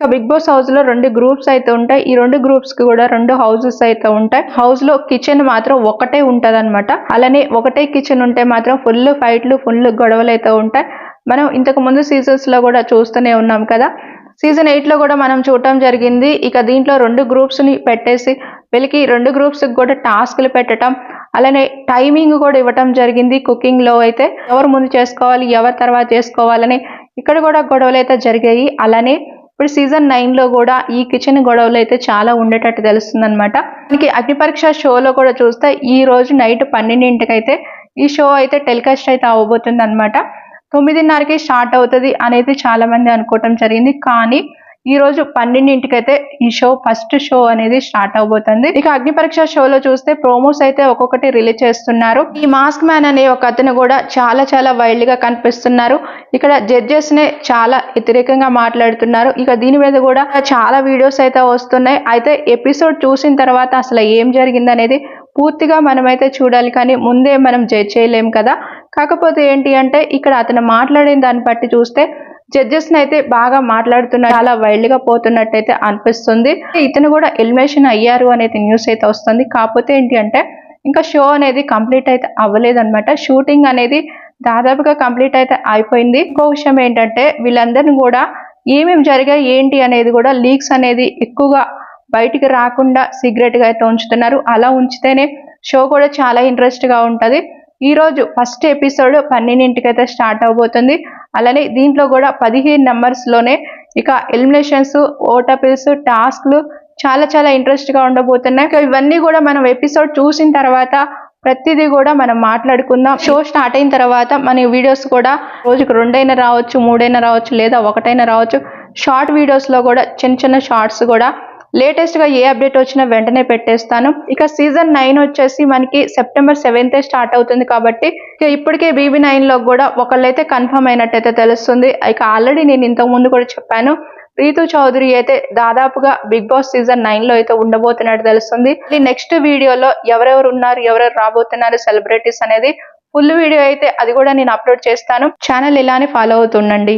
ఇక big boss హౌస్లో రెండు గ్రూప్స్ అయితే ఉంటాయి. ఈ రెండు గ్రూప్స్కి కూడా రెండు హౌసెస్ అయితే ఉంటాయి. హౌస్లో కిచెన్ మాత్రం ఒకటే ఉంటది అనమాట అలానే ఒకటే కిచెన్ ఉంటే మాత్రం ఫుల్ ఫైట్లు ఫుల్ గొడవలు అయితే ఉంటాయి. మనం ఇంతకు ముందు సీజన్స్లో కూడా చూస్తూనే ఉన్నాం కదా. సీజన్ ఎయిట్లో కూడా మనం చూడటం జరిగింది. ఇక దీంట్లో రెండు గ్రూప్స్ని పెట్టేసి వీళ్ళకి రెండు గ్రూప్స్కి కూడా టాస్క్లు పెట్టడం అలానే టైమింగ్ కూడా ఇవ్వటం జరిగింది కుకింగ్లో అయితే. ఎవరు ముందు చేసుకోవాలి ఎవరు తర్వాత చేసుకోవాలని ఇక్కడ కూడా గొడవలు అయితే జరిగాయి. అలానే ఇప్పుడు సీజన్ నైన్లో కూడా ఈ కిచెన్ గొడవలు అయితే చాలా ఉండేటట్టు తెలుస్తుంది అనమాట మనకి అగ్నిపరీక్ష షోలో కూడా చూస్తే ఈ రోజు నైట్ పన్నెండింటికి అయితే ఈ షో అయితే టెలికాస్ట్ అయితే అవ్వబోతుంది అనమాట తొమ్మిదిన్నరకి స్టార్ట్ అవుతుంది అనేది చాలా మంది అనుకోవటం జరిగింది. కానీ ఈ రోజు పన్నెండింటికైతే ఈ షో ఫస్ట్ షో అనేది స్టార్ట్ అవబోతుంది. ఇక అగ్ని పరీక్ష షోలో చూస్తే ప్రోమోస్ అయితే ఒక్కొక్కటి రిలీజ్ చేస్తున్నారు. ఈ మాస్క్ మ్యాన్ అనే ఒక అతను కూడా చాలా చాలా వైల్డ్గా కనిపిస్తున్నారు. ఇక్కడ జడ్జెస్ నే చాలా వ్యతిరేకంగా మాట్లాడుతున్నారు. ఇక దీని మీద కూడా చాలా వీడియోస్ అయితే వస్తున్నాయి. అయితే ఎపిసోడ్ చూసిన తర్వాత అసలు ఏం జరిగింది అనేది పూర్తిగా మనమైతే చూడాలి. కానీ ముందే మనం జడ్జ్ చేయలేం కదా. కాకపోతే ఏంటి అంటే ఇక్కడ అతను మాట్లాడిన దాన్ని బట్టి చూస్తే జడ్జెస్ అయితే బాగా మాట్లాడుతున్నారు చాలా వైల్డ్గా పోతున్నట్టయితే అనిపిస్తుంది. ఇతను కూడా ఎలిమినేషన్ అయ్యారు అనేది న్యూస్ అయితే వస్తుంది. కాకపోతే ఏంటి అంటే ఇంకా షో అనేది కంప్లీట్ అయితే అవ్వలేదన్నమాట. షూటింగ్ అనేది దాదాపుగా కంప్లీట్ అయితే అయిపోయింది. ఇంకో విషయం ఏంటంటే వీళ్ళందరిని కూడా ఏమేమి జరిగాయి ఏంటి అనేది కూడా లీక్స్ అనేది ఎక్కువగా బయటికి రాకుండా సీక్రెట్గా అయితే ఉంచుతున్నారు. అలా ఉంచితేనే షో కూడా చాలా ఇంట్రెస్ట్గా ఉంటది. ఈరోజు ఫస్ట్ ఎపిసోడ్ పన్నెండింటికైతే స్టార్ట్ అవబోతుంది. అలానే దీంట్లో కూడా పదిహేను నెంబర్స్లోనే ఇక ఎలిమినేషన్స్ ఓటపిల్స్ టాస్క్లు చాలా చాలా ఇంట్రెస్ట్గా ఉండబోతున్నాయి. ఇక ఇవన్నీ కూడా మనం ఎపిసోడ్ చూసిన తర్వాత ప్రతిదీ కూడా మనం మాట్లాడుకుందాం. షో స్టార్ట్ అయిన తర్వాత మన వీడియోస్ కూడా రోజుకు రెండైనా రావచ్చు మూడైనా రావచ్చు లేదా ఒకటైనా రావచ్చు. షార్ట్ వీడియోస్లో కూడా చిన్న చిన్న షార్ట్స్ కూడా లేటెస్ట్గా ఏ అప్డేట్ వచ్చినా వెంటనే పెట్టేస్తాను. ఇక సీజన్ నైన్ వచ్చేసి మనకి సెప్టెంబర్ సెవెంతే స్టార్ట్ అవుతుంది కాబట్టి ఇక ఇప్పటికే బీబీ నైన్లో కూడా ఒకళ్ళైతే కన్ఫర్మ్ అయినట్టయితే తెలుస్తుంది. ఇక ఆల్రెడీ నేను ఇంతకు ముందు కూడా చెప్పాను. రీతు చౌదరి అయితే దాదాపుగా బిగ్ బాస్ సీజన్ నైన్లో అయితే ఉండబోతున్నట్టు తెలుస్తుంది. నెక్స్ట్ వీడియోలో ఎవరెవరు ఉన్నారు ఎవరెవరు రాబోతున్నారు సెలబ్రిటీస్ అనేది ఫుల్ వీడియో అయితే అది కూడా నేను అప్లోడ్ చేస్తాను. ఛానల్ ఇలానే ఫాలో అవుతుండండి.